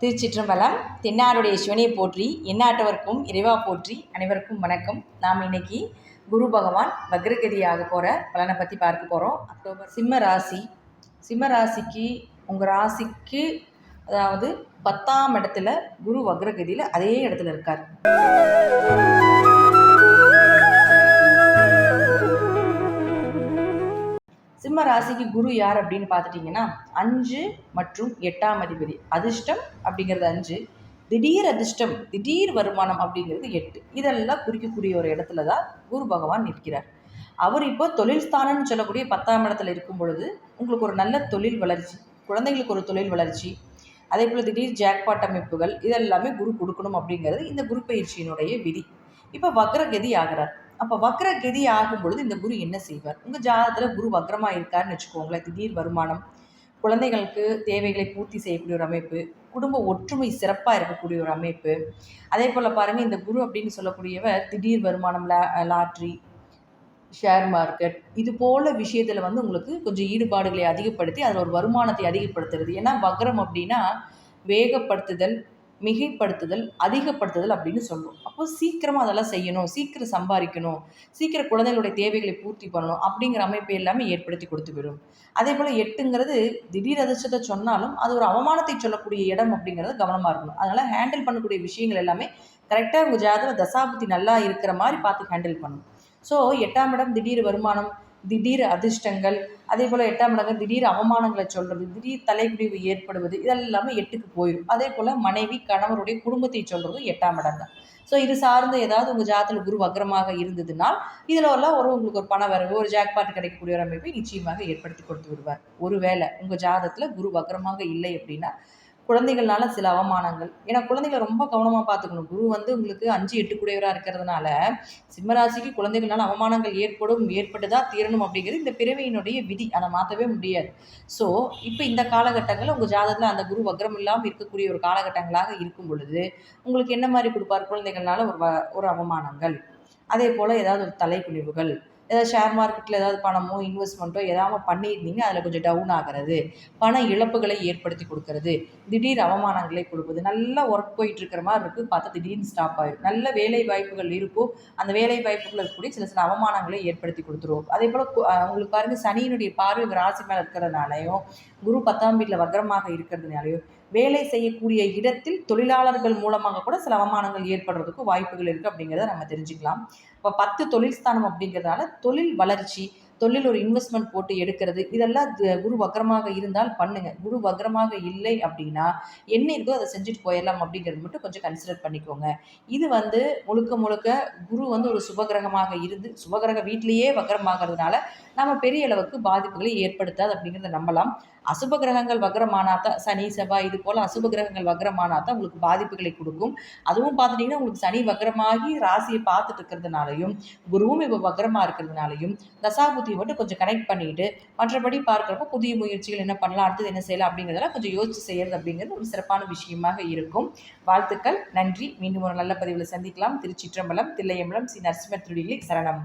திருச்சிற்றம்பலம் தென்னாருடைய சிவனையை போற்றி எந்நாட்டவருக்கும் இறைவா போற்றி அனைவருக்கும் வணக்கம். நாம் இன்னைக்கு குரு பகவான் வக்ரகதியாக போகிற பலனை பற்றி பார்க்க போகிறோம் அக்டோபர் சிம்ம ராசி. சிம்ம ராசிக்கு உங்கள் ராசிக்கு அதாவது பத்தாம் இடத்துல குரு வக்ரகதியில் அதே இடத்துல இருக்கார். ராசிக்கு குரு யார் அப்படின்னு பார்த்துட்டிங்கன்னா அஞ்சு மற்றும் எட்டாம் அதிபதி. அதிர்ஷ்டம் அப்படிங்கிறது அஞ்சு. திடீர் அதிர்ஷ்டம் திடீர் வருமானம் அப்படிங்கிறது எட்டு. இதெல்லாம் குறிக்கக்கூடிய ஒரு இடத்துல தான் குரு பகவான் நிற்கிறார். அவர் இப்போ தொழில் ஸ்தானம்னு சொல்லக்கூடிய பத்தாம் இடத்துல இருக்கும் பொழுது உங்களுக்கு ஒரு நல்ல தொழில் வளர்ச்சி குழந்தைங்களுக்கு ஒரு தொழில் வளர்ச்சி அதே போல் திடீர் ஜாக்பாட் அமைப்புகள் இதெல்லாமே குரு கொடுக்கணும் அப்படிங்கிறது இந்த குரு பயிற்சியினுடைய விதி. இப்போ வக்ரகதி ஆகிறார். அப்போ வக்ர கதி ஆகும் பொழுது இந்த குரு என்ன செய்வார்? உங்கள் ஜாதகத்தில் குரு வக்ரமாக இருக்காருன்னு வச்சுக்கோங்களேன். திடீர் வருமானம் குழந்தைகளுக்கு தேவைகளை பூர்த்தி செய்யக்கூடிய ஒரு அமைப்பு குடும்ப ஒற்றுமை சிறப்பாக இருக்கக்கூடிய ஒரு அமைப்பு. அதே போல் பாருங்கள் இந்த குரு அப்படின்னு சொல்லக்கூடியவர் திடீர் வருமானம் லா லாட்ரி ஷேர் மார்க்கெட் இது போல் விஷயத்தில் வந்து உங்களுக்கு கொஞ்சம் ஈடுபாடுகளை அதிகப்படுத்தி அதில் ஒரு வருமானத்தை அதிகப்படுத்துறது. ஏன்னா வக்ரம் அப்படின்னா வேகப்படுத்துதல் மிகைப்படுத்துதல் அதிகப்படுத்துதல் அப்படின்னு சொல்லுவோம் அப்போ சீக்கிரமாக அதெல்லாம் செய்யணும் சீக்கிரம் சம்பாதிக்கணும் சீக்கிரம் குழந்தைகளுடைய தேவைகளை பூர்த்தி பண்ணணும் அப்படிங்கிற அமைப்பு எல்லாமே ஏற்படுத்தி கொடுத்து விடும். அதே போல் எட்டுங்கிறது திடீர் அதிர்ஷ்டத்தை சொன்னாலும் அது ஒரு அவமானத்தை சொல்லக்கூடிய இடம் அப்படிங்கிறது கவனமாக இருக்கணும். அதனால் ஹேண்டில் பண்ணக்கூடிய விஷயங்கள் எல்லாமே கரெக்டாக உங்கள் ஜாதக தசாபுத்தி நல்லா இருக்கிற மாதிரி பார்த்து ஹேண்டில் பண்ணணும். ஸோ எட்டாம் இடம் திடீர் வருமானம் திடீர் அதிர்ஷ்டங்கள் அதே போல் எட்டாம் இடங்கள் திடீர் அவமானங்களை சொல்கிறது திடீர் தலைக்குடிவு ஏற்படுவது இதெல்லாமே எட்டுக்கு போயிடும் அதே போல் மனைவி கணவருடைய குடும்பத்தை சொல்கிறதும் எட்டாம் இடம் தான். ஸோ இது சார்ந்த ஏதாவது உங்கள் ஜாதத்தில் குரு வக்ரமாக இருந்ததுனால் இதில் எல்லாம் ஒரு உங்களுக்கு ஒரு பண வரவு ஒரு ஜாக்பாட் கிடைக்கக்கூடிய ஒரு அமைப்பை நிச்சயமாக ஏற்படுத்தி கொடுத்து விடுவார். ஒருவேளை உங்கள் ஜாதத்தில் குரு வக்ரமாக இல்லை அப்படின்னா குழந்தைகள்னால சில அவமானங்கள். ஏன்னா குழந்தைகளை ரொம்ப கவனமாக பார்த்துக்கணும். குரு வந்து உங்களுக்கு அஞ்சு எட்டு கூடியவராக இருக்கிறதுனால சிம்மராசிக்கு குழந்தைகள்னால அவமானங்கள் ஏற்படும் ஏற்பட்டு தான் தீரணும் அப்படிங்கிறது இந்த பிறவியினுடைய விதி. அதை மாற்றவே முடியாது. ஸோ இப்போ இந்த காலகட்டங்களில் உங்கள் ஜாதகத்தில் அந்த குரு வக்ரம் இல்லாமல் இருக்கக்கூடிய ஒரு காலகட்டங்களாக இருக்கும் பொழுது உங்களுக்கு என்ன மாதிரி கொடுப்பார் குழந்தைகள்னால ஒரு ஒரு அவமானங்கள்? அதே போல் ஏதாவது ஒரு தலைக்குனிவுகள் ஏதாவது ஷேர் மார்க்கெட்டில் ஏதாவது பணமோ இன்வெஸ்ட்மெண்ட்டோ ஏதாவது பண்ணியிருந்தீங்க அதில் கொஞ்சம் டவுன் ஆகிறது பண இழப்புகளை ஏற்படுத்தி கொடுக்கறது திடீர் அவமானங்களை கொடுப்பது நல்லா ஒர்க் போயிட்டுருக்கிற மாதிரி இருக்குது பார்த்தா திடீர்னு ஸ்டாப் ஆகிடும் நல்ல வேலை வாய்ப்புகள் இருக்கும் அந்த வேலை வாய்ப்புகள் இருக்கக்கூடிய சில சில அவமானங்களை ஏற்படுத்தி கொடுத்துருவோம் அதே போல் உங்களுக்கு பாருங்கள் சனியினுடைய பார்வை ராசி மேலே இருக்கிறதுனாலையும் குரு பத்தாம் வீட்டில் வக்ரமாக இருக்கிறதுனாலையோ வேலை செய்யக்கூடிய இடத்தில் தொழிலாளர்கள் மூலமாக கூட சில அவமானங்கள் ஏற்படுறதுக்கு வாய்ப்புகள் இருக்குது அப்படிங்கிறத நம்ம தெரிஞ்சுக்கலாம். இப்போ பத்து தொழில் ஸ்தானம் அப்படிங்கிறதால தொழில் வளர்ச்சி தொழில் ஒரு இன்வெஸ்ட்மெண்ட் போட்டு எடுக்கிறது இதெல்லாம் குரு வக்ரமாக இருந்தால் பண்ணுங்க. குரு வக்ரமாக இல்லை அப்படின்னா என்ன இருக்கோ அதை செஞ்சுட்டு போயிடலாம் அப்படிங்கிறது மட்டும் கொஞ்சம் கன்சிடர் பண்ணிக்கோங்க. இது வந்து முழுக்க முழுக்க குரு வந்து ஒரு சுபகிரகமாக இருந்து சுபகிரக வீட்டிலேயே வக்ரமாகிறதுனால நம்ம பெரிய அளவுக்கு பாதிப்புகளை ஏற்படுத்தாது அப்படிங்கிறத நம்பலாம். அசுப கிரகங்கள் வக்ரமானாத்தான் சனி செவ்வாய் இது போல் அசுப கிரகங்கள் வக்ரமானாத்தான் உங்களுக்கு பாதிப்புகளை கொடுக்கும். அதுவும் பார்த்துட்டிங்கன்னா உங்களுக்கு சனி வக்ரமாகி ராசியை பார்த்துட்டு இருக்கிறதுனாலையும் குருவும் இப்போ வக்ரமாக இருக்கிறதுனாலையும் தசாபுத்தியை மட்டும் கொஞ்சம் கனெக்ட் பண்ணிட்டு மற்றபடி பார்க்குறப்ப புதிய முயற்சிகள் என்ன பண்ணலாம் அடுத்தது என்ன செய்யலாம் அப்படிங்கிறதெல்லாம் கொஞ்சம் யோசிச்சு செய்யறது அப்படிங்கிறது ஒரு சிறப்பான விஷயமாக இருக்கும். வாழ்த்துக்கள் நன்றி. மீண்டும் ஒரு நல்ல பதிவில் சந்திக்கலாம். திருச்சிற்றம்பலம் தில்லையம்பலம் ஸ்ரீ நரசிம்ம திருடிகளை சரணம்.